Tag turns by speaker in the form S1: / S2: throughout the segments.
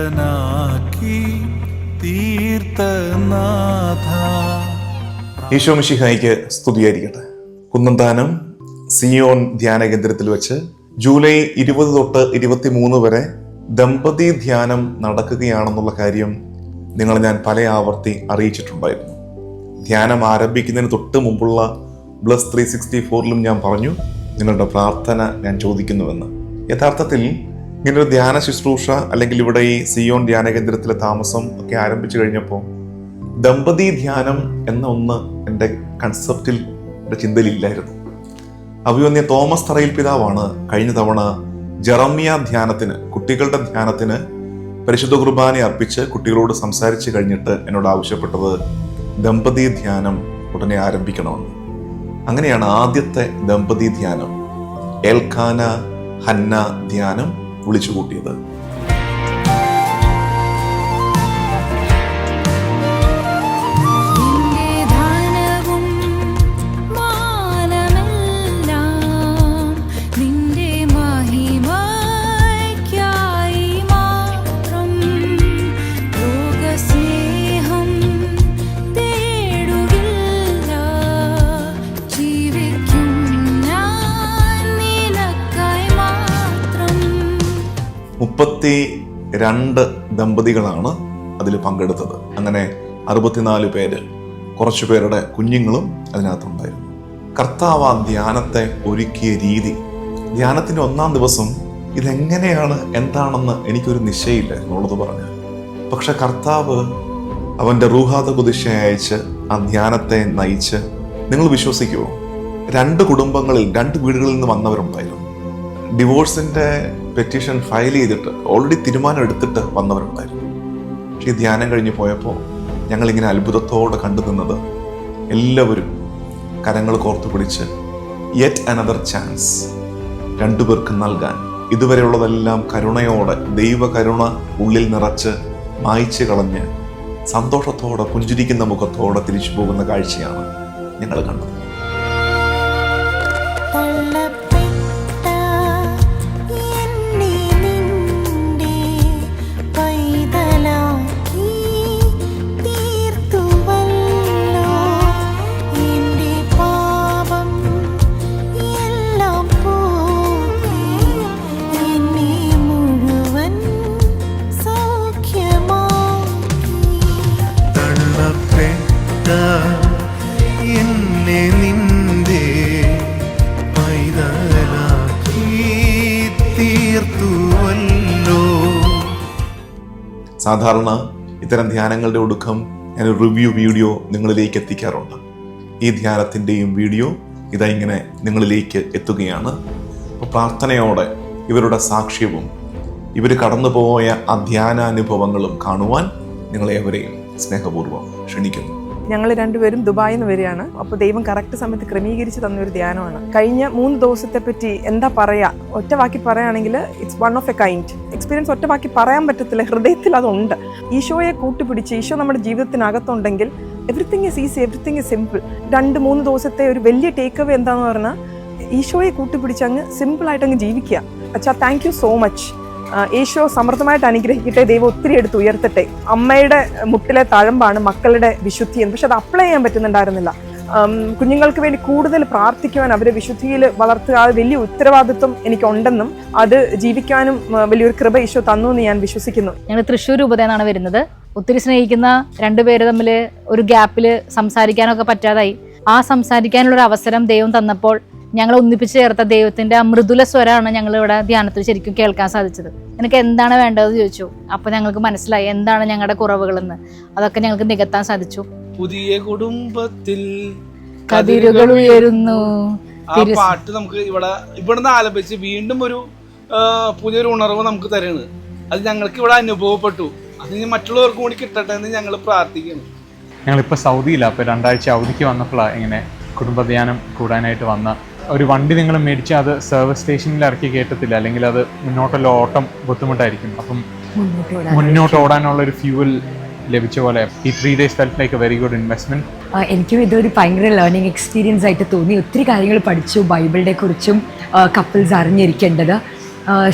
S1: ഇഷ്ടനാക്കി തീർത്ഥനാഥ
S2: ഈശോ മിശിഹായിക്ക് സ്തുതിയായിരിക്കട്ടെ. കുന്നന്താനം സിയോൺ ധ്യാന കേന്ദ്രത്തിൽ വെച്ച് ജൂലൈ ഇരുപത് തൊട്ട് ഇരുപത്തിമൂന്ന് വരെ ദമ്പതി ധ്യാനം നടക്കുകയാണെന്നുള്ള കാര്യം നിങ്ങളെ ഞാൻ പല ആവർത്തി അറിയിച്ചിട്ടുണ്ടായിരുന്നു. ധ്യാനം ആരംഭിക്കുന്നതിന് തൊട്ട് മുമ്പുള്ള ബ്ലസ് ത്രീ സിക്സ്റ്റി ഫോറിലും ഞാൻ പറഞ്ഞു നിങ്ങളുടെ പ്രാർത്ഥന ഞാൻ ചോദിക്കുന്നുവെന്ന്. യഥാർത്ഥത്തിൽ ഇങ്ങനൊരു ധ്യാന ശുശ്രൂഷ അല്ലെങ്കിൽ ഇവിടെ ഈ സിയോൺ ധ്യാന കേന്ദ്രത്തിലെ താമസം ഒക്കെ ആരംഭിച്ചു കഴിഞ്ഞപ്പോൾ ദമ്പതി ധ്യാനം എന്ന ഒന്ന് എന്റെ കൺസെപ്റ്റിൽ എന്റെ ചിന്തയിലില്ലായിരുന്നു. അഭിമന്യ തോമസ് തറയിൽ പിതാവാണ് കഴിഞ്ഞ തവണ ജറമ്യ ധ്യാനത്തിന് കുട്ടികളുടെ ധ്യാനത്തിന് പരിശുദ്ധ കുർബാന അർപ്പിച്ച് കുട്ടികളോട് സംസാരിച്ച് കഴിഞ്ഞിട്ട് എന്നോട് ആവശ്യപ്പെട്ടത് ദമ്പതി ധ്യാനം ഉടനെ ആരംഭിക്കണമെന്ന്. അങ്ങനെയാണ് ആദ്യത്തെ ദമ്പതി ധ്യാനം. എൽഖാന ഹന്ന ധ്യാനം വിളിച്ചു കൂട്ടിയത് മുപ്പത്തി രണ്ട് ദമ്പതികളാണ് അതിൽ പങ്കെടുത്തത്. അങ്ങനെ അറുപത്തിനാല് പേര് കുറച്ചു പേരുടെ കുഞ്ഞുങ്ങളും അതിനകത്തുണ്ടായിരുന്നു. കർത്താവ് ആ ധ്യാനത്തെ ഒരുക്കിയ രീതി. ധ്യാനത്തിന്റെ ഒന്നാം ദിവസം ഇതെങ്ങനെയാണ് എന്താണെന്ന് എനിക്കൊരു നിശ്ചയില്ല എന്നുള്ളത് പറഞ്ഞു. പക്ഷെ കർത്താവ് അവന്റെ റൂഹാത കുതിശ അയച്ച് ആ ധ്യാനത്തെ നയിച്ച് നിങ്ങൾ വിശ്വസിക്കുമോ രണ്ട് കുടുംബങ്ങളിൽ രണ്ട് വീടുകളിൽ നിന്ന് വന്നവരുണ്ടായിരുന്നു. ഡിവോഴ്സിന്റെ പെറ്റീഷൻ ഫയൽ ചെയ്തിട്ട് ഓൾറെഡി തീരുമാനം എടുത്തിട്ട് വന്നവരുണ്ടായിരുന്നു. പക്ഷേ ഈ ധ്യാനം കഴിഞ്ഞ് പോയപ്പോൾ ഞങ്ങളിങ്ങനെ അത്ഭുതത്തോടെ കണ്ടു നിന്നത് എല്ലാവരും കരങ്ങൾ കോർത്തു പിടിച്ച് യെറ്റ് അനദർ ചാൻസ് രണ്ടുപേർക്ക് നൽകാൻ. ഇതുവരെയുള്ളതെല്ലാം കരുണയോടെ ദൈവകരുണ ഉള്ളിൽ നിറച്ച് മായ്ച്ചു കളഞ്ഞ് സന്തോഷത്തോടെ പുഞ്ചിരിക്കുന്ന മുഖത്തോടെ തിരിച്ചു പോകുന്ന കാഴ്ചയാണ് ഞങ്ങൾ കണ്ടത്. സാധാരണ ഇത്തരം ധ്യാനങ്ങളുടെ ഒടുക്കം ഞാൻ റിവ്യൂ വീഡിയോ നിങ്ങളിലേക്ക് എത്തിക്കാറുണ്ട്. ഈ ധ്യാനത്തിന്റെയും വീഡിയോ ഇതാ ഇങ്ങനെ നിങ്ങളിലേക്ക് എത്തുകയാണ്. അപ്പോൾ പ്രാർത്ഥനയോടെ ഇവരുടെ സാക്ഷ്യവും ഇവർ കടന്നുപോയ ആ ധ്യാനാനുഭവങ്ങളും കാണുവാൻ നിങ്ങളെ അവരെയും സ്നേഹപൂർവം ക്ഷണിക്കുന്നു.
S3: ഞങ്ങൾ രണ്ടുപേരും ദുബായിൽ നിന്ന് വരികയാണ്. അപ്പോൾ ദൈവം കറക്റ്റ് സമയത്ത് ക്രമീകരിച്ച് തന്ന ഒരു ധ്യാനമാണ്. കഴിഞ്ഞ മൂന്ന് ദിവസത്തെ പറ്റി എന്താ പറയാ? ഒറ്റ വാക്കി പറയുകയാണെങ്കിൽ it's one of a kind experience ഒറ്റ വാക്കി പറയാൻ പറ്റത്തില്ല. ഹൃദയത്തിൽ അതുണ്ട്. ഈശോയെ കൂട്ടുപിടിച്ച് ഈശോ നമ്മുടെ ജീവിതത്തിനകത്തുണ്ടെങ്കിൽ everything is easy everything is simple രണ്ട് മൂന്ന് ദിവസത്തെ ഒരു വലിയ ടേക്ക് അവേ എന്താന്ന് പറഞ്ഞാൽ ഈശോയെ കൂട്ടുപിടിച്ച് അങ്ങ് സിമ്പിളായിട്ട് അങ്ങ് ജീവിക്കുക. അച്ഛാ thank you so much Eesho സമൃദ്ധമായിട്ട് അനുഗ്രഹിക്കട്ടെ ദൈവം ഒത്തിരി എടുത്ത് ഉയർത്തട്ടെ. അമ്മയുടെ മുട്ടിലെ തഴമ്പാണ് മക്കളുടെ വിശുദ്ധി എന്ന്. പക്ഷെ അത് അപ്ലൈ ചെയ്യാൻ പറ്റുന്നുണ്ടായിരുന്നില്ല. കുഞ്ഞുങ്ങൾക്ക് വേണ്ടി കൂടുതൽ പ്രാർത്ഥിക്കുവാൻ അവരെ വിശുദ്ധിയിൽ വളർത്തുക അത് വലിയ ഉത്തരവാദിത്വം എനിക്കുണ്ടെന്നും അത് ജീവിക്കാനും വലിയൊരു കൃപ ഈശോ തന്നു എന്ന് ഞാൻ വിശ്വസിക്കുന്നു.
S4: ഞങ്ങൾ തൃശ്ശൂർ രൂപതയെന്നാണ് വരുന്നത്. ഒത്തിരി സ്നേഹിക്കുന്ന രണ്ടുപേര് തമ്മിൽ ഒരു ഗ്യാപ്പിൽ സംസാരിക്കാനൊക്കെ പറ്റാതായി. ആ സംസാരിക്കാനുള്ള ഒരു അവസരം ദൈവം തന്നപ്പോൾ ഞങ്ങൾ ഒന്നിപ്പിച്ച് ചേർത്ത ദൈവത്തിന്റെ ആ മൃദുല സ്വരമാണ് ഞങ്ങൾ ഇവിടെ ധ്യാനത്തിൽ ശരിക്കും കേൾക്കാൻ സാധിച്ചത്. നിനക്ക് എന്താണ് വേണ്ടതെന്ന് ചോദിച്ചു. അപ്പൊ ഞങ്ങൾക്ക് മനസ്സിലായി എന്താണ് ഞങ്ങളുടെ കുറവുകളെന്ന്. അതൊക്കെ ഞങ്ങൾക്ക് നികത്താൻ സാധിച്ചു.
S5: പുതിയ കുടുംബത്തിൽ
S4: കതിരുകൾ ഉയരുന്നു.
S5: ആ പാട്ട് നമുക്ക് ഇവിടെ ഇവിടുന്ന് ആലപിച്ച് വീണ്ടും ഒരു പുതിയൊരു ഉണർവ് നമുക്ക് തരുന്നത്. അത് ഞങ്ങൾക്ക് ഇവിടെ അനുഭവപ്പെട്ടു. അത് ഇനി മറ്റുള്ളവർക്കും കൂടി കിട്ടട്ടെ എന്ന് ഞങ്ങൾ പ്രാർത്ഥിക്കുന്നു.
S6: ഞങ്ങളിപ്പോൾ സൗദിയിലാണ് അപ്പോൾ രണ്ടാഴ്ച അവധിക്ക് വന്നപ്പോഴാണ് ഇങ്ങനെ കുടുംബധ്യാനം കൂടാനായിട്ട് വന്ന ഒരു വണ്ടി നിങ്ങൾ മേടിച്ച് അത് സർവീസ് സ്റ്റേഷനിൽ ഇറക്കി കയറ്റത്തില്ല. അല്ലെങ്കിൽ അത് മുന്നോട്ടുള്ള ഓട്ടം ബുദ്ധിമുട്ടായിരിക്കും. അപ്പം
S7: മുന്നോട്ട്
S6: ഓടാനുള്ള ഒരു ഫ്യൂവൽ ലഭിച്ച പോലെ ഈ three days felt like very good investment
S7: എനിക്കും ഇതൊരു ഭയങ്കര ലേണിംഗ് എക്സ്പീരിയൻസ് ആയിട്ട് തോന്നി. ഒത്തിരി കാര്യങ്ങൾ പഠിച്ചു ബൈബിളിനെ കുറിച്ചും കപ്പിൾസ് അറിഞ്ഞിരിക്കേണ്ടത്.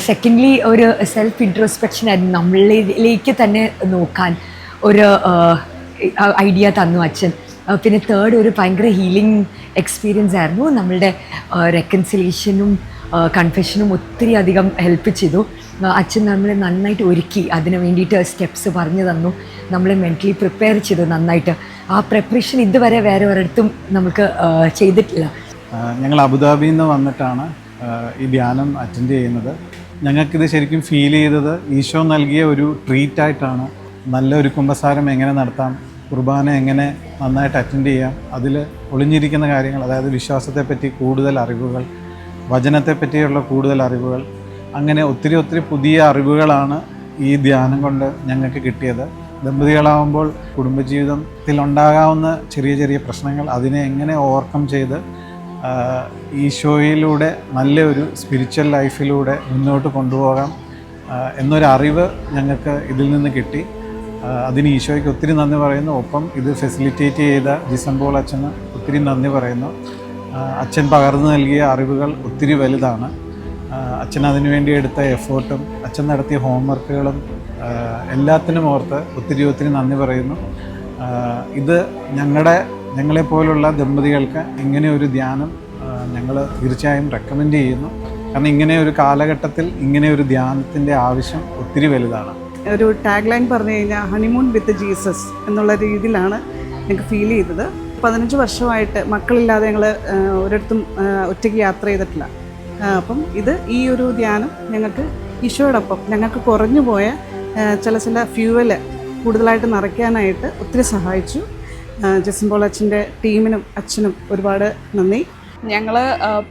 S7: സെക്കൻഡ്ലി ഒരു സെൽഫ് ഇൻട്രോസ്പെക്ഷൻ ആയിരുന്നു. നമ്മളിലേക്ക് തന്നെ നോക്കാൻ ഒരു ഐഡിയ തന്നു അച്ഛൻ. പിന്നെ തേർഡ് ഒരു ഭയങ്കര ഹീലിംഗ് എക്സ്പീരിയൻസ് ആയിരുന്നു. നമ്മളുടെ റെക്കൻസിലേഷനും കൺഫെഷനും ഒത്തിരി അധികം ഹെൽപ്പ് ചെയ്തു. അച്ഛൻ നമ്മളെ നന്നായിട്ട് ഒരുക്കി അതിന് വേണ്ടിയിട്ട് സ്റ്റെപ്സ് പറഞ്ഞു തന്നു. നമ്മളെ മെന്റലി പ്രിപ്പയർ ചെയ്തു നന്നായിട്ട്. ആ പ്രിപ്പറേഷൻ ഇതുവരെ വേറെ ഒരിടത്തും നമുക്ക് ചെയ്തിട്ടില്ല.
S8: ഞങ്ങൾ അബുദാബിയിൽ നിന്ന് വന്നിട്ടാണ് ഈ ധ്യാനം അറ്റൻഡ് ചെയ്യുന്നത്. ഞങ്ങൾക്കിത് ശരിക്കും ഫീൽ ചെയ്തത് ഈശോ നൽകിയ ഒരു ട്രീറ്റായിട്ടാണ് നല്ല ഒരു കുമ്പസാരം എങ്ങനെ നടത്താം കുർബാന എങ്ങനെ നന്നായിട്ട് അറ്റൻഡ് ചെയ്യാം അതിൽ ഒളിഞ്ഞിരിക്കുന്ന കാര്യങ്ങൾ അതായത് വിശ്വാസത്തെപ്പറ്റി കൂടുതൽ അറിവുകൾ വചനത്തെപ്പറ്റിയുള്ള കൂടുതൽ അറിവുകൾ അങ്ങനെ ഒത്തിരി ഒത്തിരി പുതിയ അറിവുകളാണ് ഈ ധ്യാനം കൊണ്ട് ഞങ്ങൾക്ക് കിട്ടിയത്. ദമ്പതികളാവുമ്പോൾ കുടുംബജീവിതത്തിൽ ഉണ്ടാകാവുന്ന ചെറിയ ചെറിയ പ്രശ്നങ്ങൾ അതിനെ എങ്ങനെ ഓവർകം ചെയ്ത് ഷോയിലൂടെ നല്ലൊരു സ്പിരിച്വൽ ലൈഫിലൂടെ മുന്നോട്ട് കൊണ്ടുപോകാം എന്നൊരു എന്നൊരറിവ് ഞങ്ങൾക്ക് ഇതിൽ നിന്ന് കിട്ടി. അതിന് ഈശോയ്ക്ക് ഒത്തിരി നന്ദി പറയുന്നു. ഒപ്പം ഇത് ഫെസിലിറ്റേറ്റ് ചെയ്ത ജിസംബോൾ അച്ഛന് ഒത്തിരി നന്ദി പറയുന്നു. അച്ഛൻ പകർന്നു നൽകിയ അറിവുകൾ ഒത്തിരി വലുതാണ്. അച്ഛൻ അതിനുവേണ്ടി എടുത്ത എഫേർട്ടും അച്ഛൻ നടത്തിയ ഹോംവർക്കുകളും എല്ലാത്തിനും ഓർത്ത് ഒത്തിരി ഒത്തിരി നന്ദി പറയുന്നു. ഇത് ഞങ്ങളുടെ ഞങ്ങളെപ്പോലുള്ള ദമ്പതികൾക്ക് ഇങ്ങനെ ഒരു ധ്യാനം ഞങ്ങൾ തീർച്ചയായും റെക്കമെൻഡ് ചെയ്യുന്നു. കാരണം ഇങ്ങനെ ഒരു കാലഘട്ടത്തിൽ ഇങ്ങനെ ഒരു ധ്യാനത്തിന്റെ ആവശ്യം ഒത്തിരി വലുതാണ്.
S9: ഒരു ടാഗ് ലൈൻ പറഞ്ഞു കഴിഞ്ഞാൽ ഹണിമൂൺ വിത്ത് ജീസസ് എന്നുള്ള രീതിയിലാണ് എനിക്ക് ഫീൽ ചെയ്തത്. പതിനഞ്ച് വർഷമായിട്ട് മക്കളില്ലാതെ ഞങ്ങൾ ഒരിടത്തും ഒറ്റയ്ക്ക് യാത്ര ചെയ്തിട്ടില്ല. അപ്പം ഇത് ഈ ഒരു ധ്യാനം ഞങ്ങൾക്ക് ഈശോയോടൊപ്പം ഞങ്ങൾക്ക് കുറഞ്ഞു പോയ ചില ചില ഫ്യൂവൽ കൂടുതലായിട്ട് നിറയ്ക്കാനായിട്ട് ഒത്തിരി സഹായിച്ചു. ജസിംബോൾ അച്ഛന്റെ ടീമിനും അച്ഛനും ഒരുപാട് നന്ദി.
S10: ഞങ്ങൾ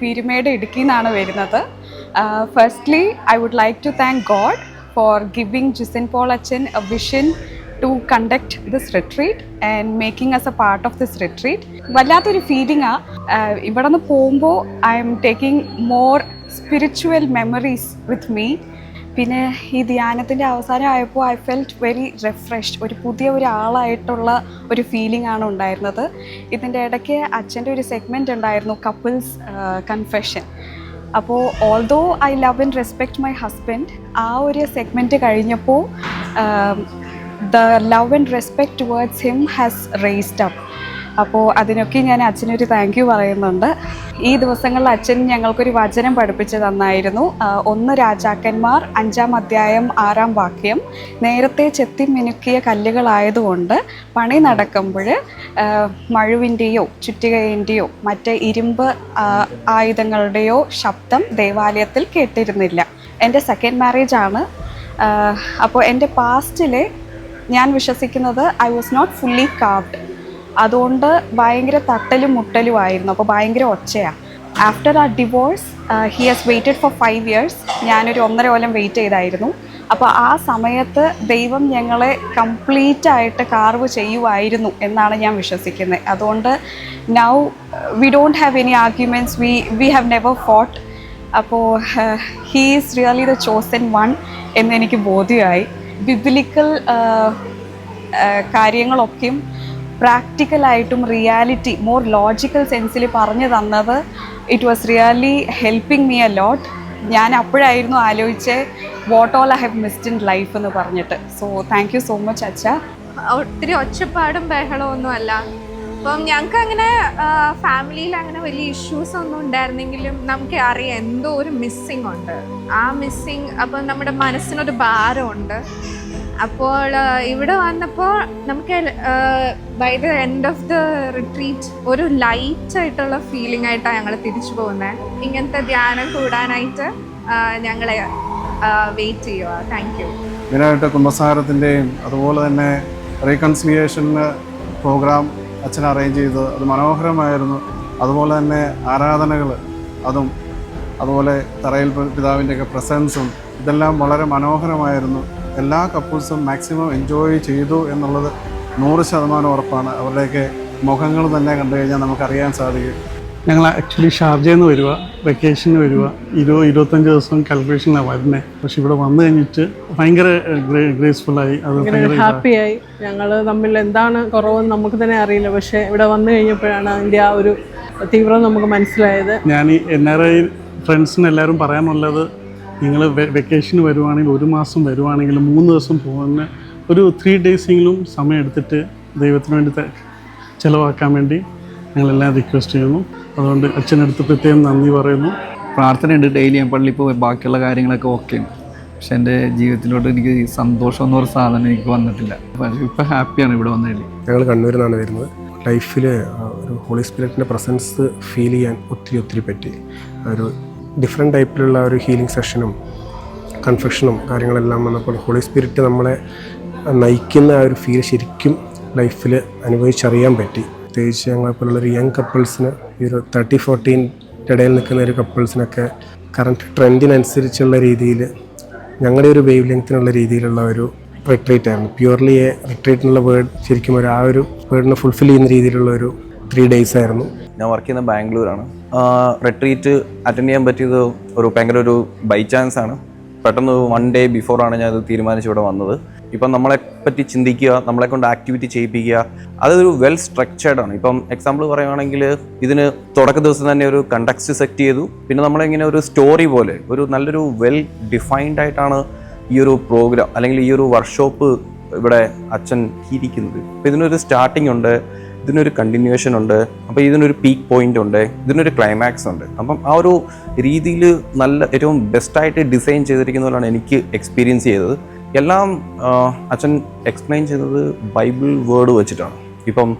S10: പീരുമേട് ഇടുക്കിയിൽ നിന്നാണ് വരുന്നത് firstly I would like to thank God for giving Jisin Paul അച്ഛൻ a vision to conduct this retreat and making us a part of this retreat വല്ലാത്തൊരു ഫീലിംഗാണ് ഇവിടെ നിന്ന് പോകുമ്പോൾ I'm taking more spiritual memories with me പിന്നെ ഈ ധ്യാനത്തിന്റെ അവസാനം ആയപ്പോൾ ഐ ഫെൽറ്റ് വെരി റിഫ്രഷ്ഡ് ഒരു പുതിയ ഒരാളായിട്ടുള്ള ഒരു ഫീലിംഗ് ആണ് ഉണ്ടായിരുന്നത്. ഇതിന്റെ ഇടയ്ക്ക് അച്ഛന്റെ ഒരു സെഗ്മെന്റ് ഉണ്ടായിരുന്നു കപ്പിൾസ് കൺഫെഷൻ അപ്പോൾ although I love and respect my husband ആ ഒരു സെഗ്മെന്റ് കഴിഞ്ഞപ്പോൾ the love and respect towards him has raised up അപ്പോൾ അതിനൊക്കെ ഞാൻ അച്ഛനൊരു താങ്ക് യു പറയുന്നുണ്ട്. ഈ ദിവസങ്ങളിൽ അച്ഛൻ ഞങ്ങൾക്കൊരു വചനം പഠിപ്പിച്ചു തന്നായിരുന്നു. ഒന്ന് രാജാക്കന്മാർ അഞ്ചാം അധ്യായം ആറാം വാക്യം. നേരത്തെ ചെത്തി മിനുക്കിയ കല്ലുകളായതുകൊണ്ട് പണി നടക്കുമ്പോൾ മഴുവിന്റെയോ ചുറ്റികയിന്റെയോ മറ്റ് ഇരുമ്പ് ആയുധങ്ങളുടെയോ ശബ്ദം ദേവാലയത്തിൽ കേട്ടിരുന്നില്ല. എന്റെ സെക്കൻഡ് മാരേജ് ആണ്. അപ്പോൾ എന്റെ പാസ്റ്റിലെ ഞാൻ വിശ്വസിക്കുന്നത് I was not fully cowed അതുകൊണ്ട് ഭയങ്കര തട്ടലും മുട്ടലും ആയിരുന്നു. അപ്പോൾ ഭയങ്കര ഒച്ചയാണ് ആഫ്റ്റർ ആ divorce he has waited for five years ഞാനൊരു ഒന്നര കൊല്ലം വെയിറ്റ് ചെയ്തായിരുന്നു. അപ്പോൾ ആ സമയത്ത് ദൈവം ഞങ്ങളെ കംപ്ലീറ്റ് ആയിട്ട് കാർവ് ചെയ്യുമായിരുന്നു എന്നാണ് ഞാൻ വിശ്വസിക്കുന്നത്. അതുകൊണ്ട് now we don't have any arguments we we have never fought അപ്പോൾ he is really the chosen one എന്നെനിക്ക് ബോധ്യമായി. ബിബിലിക്കൽ കാര്യങ്ങളൊക്കെയും പ്രാക്ടിക്കലായിട്ടും റിയാലിറ്റി മോർ ലോജിക്കൽ സെൻസിൽ പറഞ്ഞു തന്നത് it was really helping me a lot ഞാൻ അപ്പോഴായിരുന്നു ആലോചിച്ച് what all I have missed in life എന്ന് പറഞ്ഞിട്ട്. So thank you so much അച്ഛ.
S11: ഒത്തിരി ഒച്ചപ്പാടും ബഹളവും ഒന്നും അല്ല. അപ്പം ഞങ്ങൾക്ക് അങ്ങനെ ഫാമിലിയിൽ അങ്ങനെ വലിയ ഇഷ്യൂസ് ഒന്നും ഉണ്ടായിരുന്നെങ്കിലും നമുക്ക് അറിയാം എന്തോ ഒരു മിസ്സിങ് ഉണ്ട്. ആ മിസ്സിങ് അപ്പം നമ്മുടെ മനസ്സിനൊരു ഭാരമുണ്ട്. അപ്പോൾ ഇവിടെ വന്നപ്പോൾ നമുക്ക് by the end of the retreat ഒരു ലൈറ്റ് ആയിട്ടുള്ള ഫീലിംഗ് ആയിട്ടാണ് ഞങ്ങൾ തിരിച്ചു പോകുന്നത് ഇങ്ങനത്തെ ധ്യാനം കൂടാനായിട്ട് ഞങ്ങളെ വെയിറ്റ് ചെയ്യുക താങ്ക് യു
S8: മെയിനായിട്ട് കുംഭസാരത്തിന്റെയും അതുപോലെ തന്നെ റീകൺസിലിയേഷന് പ്രോഗ്രാം അച്ഛൻ അറേഞ്ച് ചെയ്തത് അത് മനോഹരമായിരുന്നു. അതുപോലെ തന്നെ ആരാധനകൾ അതും അതുപോലെ തറയിൽ പിതാവിന്റെയൊക്കെ പ്രസൻസും ഇതെല്ലാം വളരെ മനോഹരമായിരുന്നു. എല്ലാ കപ്പിൾസും മാക്സിമം എൻജോയ് ചെയ്തു എന്നുള്ളത് നൂറ് ശതമാനം ഉറപ്പാണ്. അവരുടെയൊക്കെ മുഖങ്ങൾ തന്നെ കണ്ടു കഴിഞ്ഞാൽ നമുക്കറിയാൻ സാധിക്കും.
S12: ഞങ്ങൾ ആക്ച്വലി ഷാർജയിൽ നിന്ന് വരിക വെക്കേഷന് വരിക ഇരുപത് ഇരുപത്തഞ്ച് ദിവസം കാൽക്കുലേഷനിലാണ് വരുന്നത് പക്ഷെ ഇവിടെ വന്നു കഴിഞ്ഞിട്ട് ഭയങ്കര ഗ്രേസ്ഫുള്ളായി അത്.
S13: ഹാപ്പിയായി ഞങ്ങൾ തമ്മിൽ എന്താണ് കുറവെന്ന് നമുക്ക് തന്നെ അറിയില്ല. പക്ഷേ ഇവിടെ വന്നു കഴിഞ്ഞപ്പോഴാണ് അതിന്റെ ആ ഒരു തീവ്രം നമുക്ക് മനസ്സിലായത്.
S12: ഞാൻ ഈ എൻ ആർ ഐ ഫ്രണ്ട്സിന് എല്ലാവരും പറയാനുള്ളത് നിങ്ങൾ വെക്കേഷന് വരുവാണെങ്കിൽ ഒരു മാസം വരുവാണെങ്കിൽ മൂന്ന് ദിവസം പോകുന്ന ഒരു ത്രീ ഡേയ്സെങ്കിലും സമയം എടുത്തിട്ട് ദൈവത്തിന് വേണ്ടി ചിലവാക്കാൻ വേണ്ടി ഞങ്ങളെല്ലാം റിക്വസ്റ്റ് ചെയ്യുന്നു. അതുകൊണ്ട് അച്ഛനടുത്ത് പ്രത്യേകം നന്ദി പറയുന്നു.
S14: പ്രാർത്ഥനയുണ്ട് ഡെയിലി ഞാൻ പള്ളി പോയി ബാക്കിയുള്ള കാര്യങ്ങളൊക്കെ ഓക്കെയാണ് പക്ഷെ എന്റെ ജീവിതത്തിലോട്ട് എനിക്ക് ഈ സന്തോഷം എന്ന് പറഞ്ഞ സാധനം എനിക്ക് വന്നിട്ടില്ല. പക്ഷേ ഇപ്പം ഹാപ്പിയാണ് ഇവിടെ വന്നതിൽ.
S15: ഞങ്ങൾ കണ്ണൂരിൽ നിന്നാണ് വരുന്നത് ലൈഫിൽ ഒരു ഹോളി സ്പിരിറ്റിന്റെ പ്രസൻസ് ഫീൽ ചെയ്യാൻ ഒത്തിരി ഒത്തിരി പറ്റി. ഒരു ഡിഫറെന്റ് ടൈപ്പിലുള്ള ഒരു ഹീലിംഗ് സെഷനും കൺഫെക്ഷനും കാര്യങ്ങളെല്ലാം വന്നപ്പോൾ ഹോളി സ്പിരിറ്റ് നമ്മളെ നയിക്കുന്ന ആ ഒരു ഫീൽ ശരിക്കും ലൈഫിൽ അനുഭവിച്ചറിയാൻ പറ്റി. പ്രത്യേകിച്ച് ഞങ്ങളെപ്പോലുള്ള ഒരു യങ് കപ്പിൾസിന് ഈ ഒരു തേർട്ടി ഫോർട്ടീന്റെ ഇടയിൽ നിൽക്കുന്ന ഒരു കപ്പിൾസിനൊക്കെ കറണ്ട് ട്രെൻഡിനനുസരിച്ചുള്ള രീതിയിൽ ഞങ്ങളുടെ ഒരു വേവ് ലെങ്ത്തിനുള്ള രീതിയിലുള്ള ഒരു റിട്രീറ്റ് ആയിരുന്നു. പ്യുവർലി എ റിട്രീറ്റ് എന്നുള്ള വേർഡ് ശരിക്കും ഒരു ആ ഒരു വേർഡിനെ ഫുൾഫിൽ ചെയ്യുന്ന രീതിയിലുള്ള ഒരു ത്രീ ഡേയ്സ് ആയിരുന്നു.
S14: ഞാൻ വർക്ക് ചെയ്യുന്നത് ബാംഗ്ലൂരാണ്. റിട്രീറ്റ് അറ്റൻഡ് ചെയ്യാൻ പറ്റിയത് ഒരു ഭയങ്കര ഒരു ബൈ ചാൻസ് ആണ്. പെട്ടെന്ന് വൺ ഡേ ബിഫോർ ആണ് ഞാൻ അത് തീരുമാനിച്ച് ഇവിടെ വന്നത്. ഇപ്പം നമ്മളെ പറ്റി ചിന്തിക്കുക നമ്മളെ കൊണ്ട് ആക്ടിവിറ്റി ചെയ്യിപ്പിക്കുക അതൊരു വെൽ സ്ട്രക്ചേർഡ് ആണ്. ഇപ്പം എക്സാമ്പിൾ പറയുകയാണെങ്കിൽ ഇതിന് തുടക്ക ദിവസം തന്നെ ഒരു കണ്ടക്സ്റ്റ് സെറ്റ് ചെയ്തു. പിന്നെ നമ്മളിങ്ങനെ ഒരു സ്റ്റോറി പോലെ ഒരു നല്ലൊരു വെൽ ഡിഫൈൻഡ് ആയിട്ടാണ് ഈ ഒരു പ്രോഗ്രാം അല്ലെങ്കിൽ ഈ ഒരു വർക്ക്ഷോപ്പ് ഇവിടെ അച്ഛൻ ഇരിക്കുന്നത്. അപ്പം ഇതിനൊരു സ്റ്റാർട്ടിംഗ് ഉണ്ട്. ഇതിനൊരു കണ്ടിന്യൂവേഷൻ ഉണ്ട്. അപ്പോൾ ഇതിനൊരു പീക്ക് പോയിന്റ് ഉണ്ട്. ഇതിനൊരു ക്ലൈമാക്സ് ഉണ്ട്. അപ്പം ആ ഒരു രീതിയിൽ നല്ല ഏറ്റവും ബെസ്റ്റായിട്ട് ഡിസൈൻ ചെയ്തിരിക്കുന്ന ചെയ്തിരിക്കുന്നതാണ് എനിക്ക് എക്സ്പീരിയൻസ് ചെയ്തത്. എല്ലാം അച്ഛൻ എക്സ്പ്ലെയിൻ ചെയ്തത് ബൈബിൾ വേർഡ് വെച്ചിട്ടാണ്. ഇപ്പം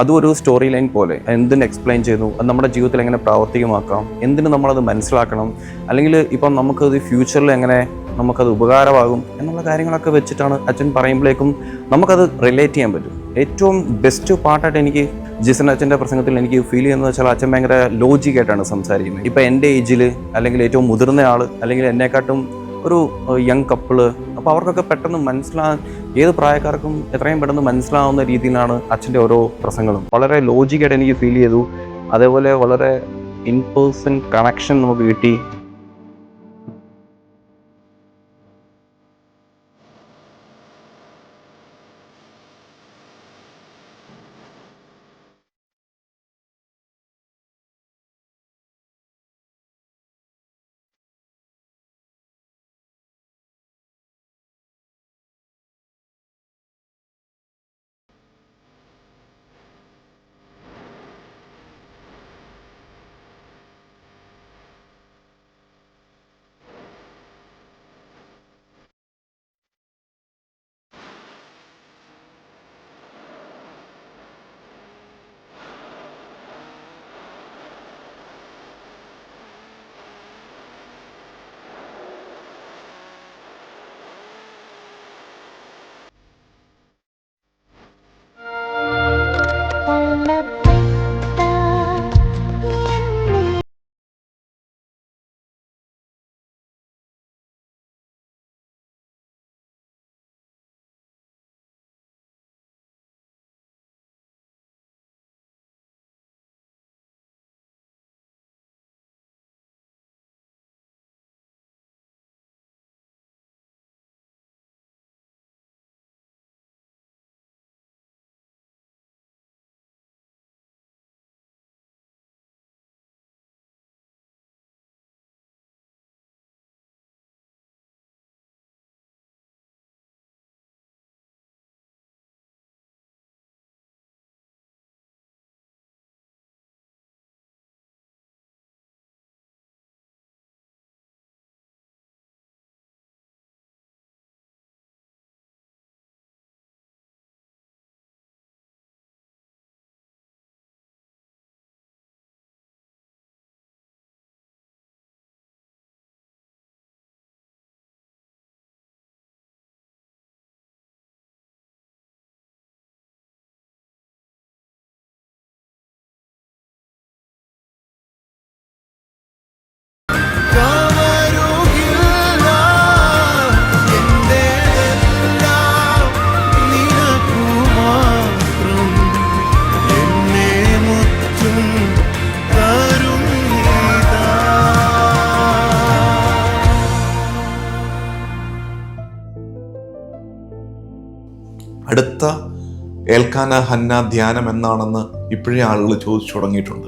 S14: അതും ഒരു സ്റ്റോറി ലൈൻ പോലെ. എന്തിന് എക്സ്പ്ലെയിൻ ചെയ്യുന്നു? അത് നമ്മുടെ ജീവിതത്തിൽ എങ്ങനെ പ്രാവർത്തികമാക്കാം? എന്തിന് നമ്മളത് മനസ്സിലാക്കണം? അല്ലെങ്കിൽ ഇപ്പം നമുക്കത് ഫ്യൂച്ചറിൽ എങ്ങനെ നമുക്കത് ഉപകാരമാകും? എന്നുള്ള കാര്യങ്ങളൊക്കെ വെച്ചിട്ടാണ് അച്ഛൻ പറയുമ്പോഴേക്കും നമുക്കത് റിലേറ്റ് ചെയ്യാൻ പറ്റും. ഏറ്റവും ബെസ്റ്റ് പാർട്ടായിട്ട് എനിക്ക് ജിസൻ അച്ഛന്റെ പ്രസംഗത്തിൽ എനിക്ക് ഫീൽ ചെയ്യുന്നത് വെച്ചാൽ അച്ഛൻ ഭയങ്കര ലോജിക്കായിട്ടാണ് സംസാരിക്കുന്നത്. ഇപ്പം എന്റെ ഏജിൽ അല്ലെങ്കിൽ ഏറ്റവും മുതിർന്ന ആൾ അല്ലെങ്കിൽ എന്നെക്കാട്ടും ഒരു യങ് കപ്പിൾ അപ്പോൾ അവർക്കൊക്കെ പെട്ടെന്ന് മനസ്സിലാ ഏത് പ്രായക്കാർക്കും എത്രയും പെട്ടെന്ന് മനസ്സിലാവുന്ന രീതിയിലാണ് അച്ഛന്റെ ഓരോ പ്രസംഗങ്ങളും. വളരെ ലോജിക്കായിട്ട് എനിക്ക് ഫീൽ ചെയ്തു. അതേപോലെ വളരെ ഇൻ പേഴ്സൺ കണക്ഷൻ നമുക്ക് കിട്ടി.
S2: ഏൽക്കാന ഹന്ന ധ്യാനം എന്നാണെന്ന് ഇപ്പോഴേ ആളുകൾ ചോദിച്ചു തുടങ്ങിയിട്ടുണ്ട്.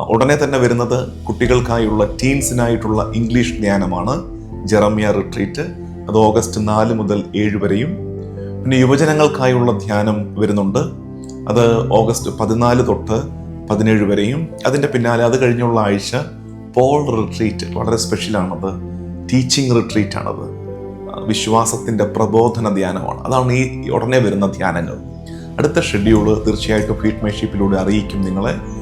S2: ഉടനെ തന്നെ വരുന്നത് കുട്ടികൾക്കായുള്ള ടീൻസിനായിട്ടുള്ള ഇംഗ്ലീഷ് ധ്യാനമാണ്. ജെറമിയ റിട്രീറ്റ് അത് ഓഗസ്റ്റ് നാല് മുതൽ ഏഴ് വരെയും. പിന്നെ യുവജനങ്ങൾക്കായുള്ള ധ്യാനം വരുന്നുണ്ട്. അത് ഓഗസ്റ്റ് പതിനാല് തൊട്ട് പതിനേഴ് വരെയും. അതിന്റെ പിന്നാലെ അത് കഴിഞ്ഞുള്ള ആഴ്ച പോൾ റിട്രീറ്റ് വളരെ സ്പെഷ്യലാണത് ടീച്ചിങ് റിട്രീറ്റ് ആണത്. വിശ്വാസത്തിന്റെ പ്രബോധന ധ്യാനമാണ്. അതാണ് ഈ ഉടനെ വരുന്ന ധ്യാനങ്ങൾ. അടുത്ത ഷെഡ്യൂൾ തീർച്ചയായിട്ടും ഫീഡ് അറിയിക്കും നിങ്ങളെ.